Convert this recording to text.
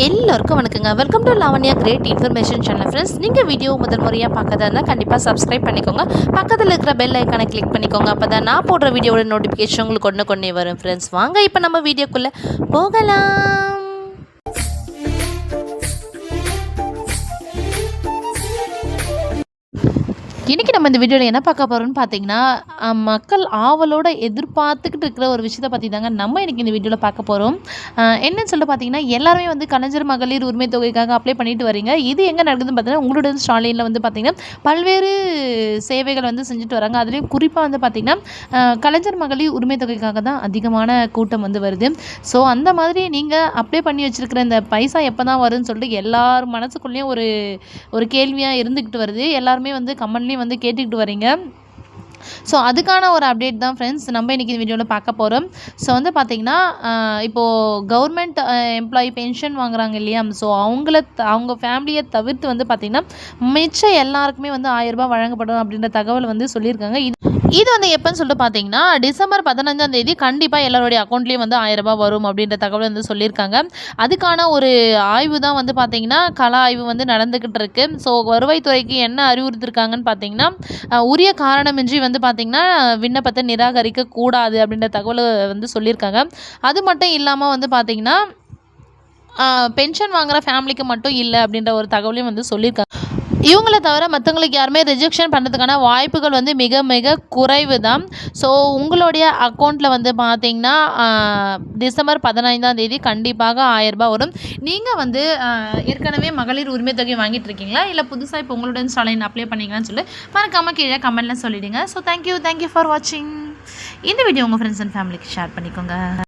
எல்லோருக்கும் வணக்கங்க. Welcome to Lavanya great information channel friends நீங்கள் வீடியோ முதல் முறையாக பார்க்கறதா இருந்தால் கண்டிப்பாக சப்ஸ்கிரைப் பண்ணிக்கோங்க. பக்கத்தில் இருக்கிற பெல் ஐக்கானை கிளிக் பண்ணிக்கோங்க. அப்போ தான் நான் போடுற வீடியோட நோட்டிஃபிகேஷன் உங்களுக்கு ஒன்று கொண்டே வரும் ஃப்ரெண்ட்ஸ் வாங்க இப்போ நம்ம வீடியோக்குள்ளே போகலாம். இன்றைக்கி நம்ம இந்த வீடியோவில் என்ன பார்க்க போகிறோம்னு பார்த்தீங்கன்னா மக்கள் ஆவலோடு எதிர்பார்த்துக்கிட்டு இருக்கிற ஒரு விஷயத்தை பற்றி தாங்க நம்ம இன்றைக்கி இந்த வீடியோவில் பார்க்க போகிறோம் என்னன்னு சொல்லிட்டு பார்த்தீங்கன்னா எல்லாருமே வந்து கலைஞர் மகளிர் உரிமை தொகைக்காக அப்ளை பண்ணிட்டு வரீங்க. இது எங்கே நடக்குதுன்னு பார்த்தீங்கன்னா உங்களுடைய ஸ்டாலினில் வந்து பார்த்திங்கன்னா பல்வேறு சேவைகள் வந்து செஞ்சுட்டு வராங்க. அதுலேயும் குறிப்பாக வந்து பார்த்திங்கன்னா கலைஞர் மகளிர் உரிமை தொகைக்காக தான் அதிகமான கூட்டம் வந்து வருது. ஸோ அந்த மாதிரி நீங்கள் அப்ளை பண்ணி வச்சுருக்கிற இந்த பைசா எப்போ தான் வரும்னு சொல்லிட்டு எல்லார் மனசுக்குள்ளேயும் ஒரு ஒரு கேள்வியாக இருந்துக்கிட்டு வருது. எல்லாருமே வந்து கமெண்ட்லேயும் வந்து கேட்டுக்கிட்டு வரீங்க. ஸோ அதுக்கான ஒரு அப்டேட் தான் ஃப்ரெண்ட்ஸ் நம்ம இன்றைக்கி இந்த வீடியோவில் பார்க்க போகிறோம் ஸோ வந்து பார்த்திங்கன்னா இப்போது கவர்மெண்ட் எம்ப்ளாயி பென்ஷன் வாங்குறாங்க இல்லையா? ஸோ அவங்கள த- அவங்க ஃபேமிலியை தவிர்த்து வந்து பார்த்திங்கன்னா மிச்சம் எல்லாருக்குமே வந்து ஆயிரரூபா வழங்கப்படும் அப்படின்ற தகவல் வந்து சொல்லியிருக்காங்க. இது இது வந்து எப்போன்னு சொல்லிட்டு பார்த்தீங்கன்னா டிசம்பர் பதினஞ்சாம் தேதி கண்டிப்பாக எல்லாருடைய அக்கௌண்ட்லேயும் வந்து ஆயிரம் ரூபாய் வரும் அப்படின்ற தகவல் வந்து சொல்லியிருக்காங்க. அதுக்கான ஒரு ஆய்வு தான் வந்து பார்த்தீங்கன்னா கலா ஆய்வு வந்து நடந்துக்கிட்டு இருக்கு. ஸோ வருவாய்த்துறைக்கு என்ன அறிவுறுத்திருக்காங்கன்னு பார்த்தீங்கன்னா உரிய காரணமின்றி வந்து பார்த்தீங்கன்னா விண்ணப்பத்தை நிராகரிக்க கூடாது அப்படின்ற தகவலை வந்து சொல்லியிருக்காங்க. அது மட்டும் இல்லாமல் வந்து பார்த்தீங்கன்னா பென்ஷன் வாங்குற ஃபேமிலிக்கு மட்டும் இல்லை அப்படின்ற ஒரு தகவலையும் வந்து சொல்லியிருக்காங்க. இவங்கள தவிர மற்றவங்களுக்கு யாருமே ரிஜெக்ஷன் பண்ணுறதுக்கான வாய்ப்புகள் வந்து மிக மிக குறைவு தான் ஸோ உங்களுடைய அக்கௌண்ட்டில் வந்து பார்த்தீங்கன்னா டிசம்பர் பதினைந்தாம் தேதி கண்டிப்பாக ஆயரரூபா வரும். நீங்கள் வந்து ஏற்கனவே மகளிர் உரிமை தொகை வாங்கிட்டு இருக்கீங்களா? இல்லை புதுசாக இப்போ உங்களுடைய ஸ்டாலின் அப்ளை பண்ணிங்களான்னு சொல்லி மறக்காமல் கீழே கமெண்ட்டில் சொல்லிவிடுங்க ஸோ தேங்க்யூ தேங்க்யூ ஃபார் வாட்சிங் இந்த வீடியோ உங்கள் ஃப்ரெண்ட்ஸ் அண்ட் ஃபேமிலிக்கு ஷேர் பண்ணிக்கோங்க.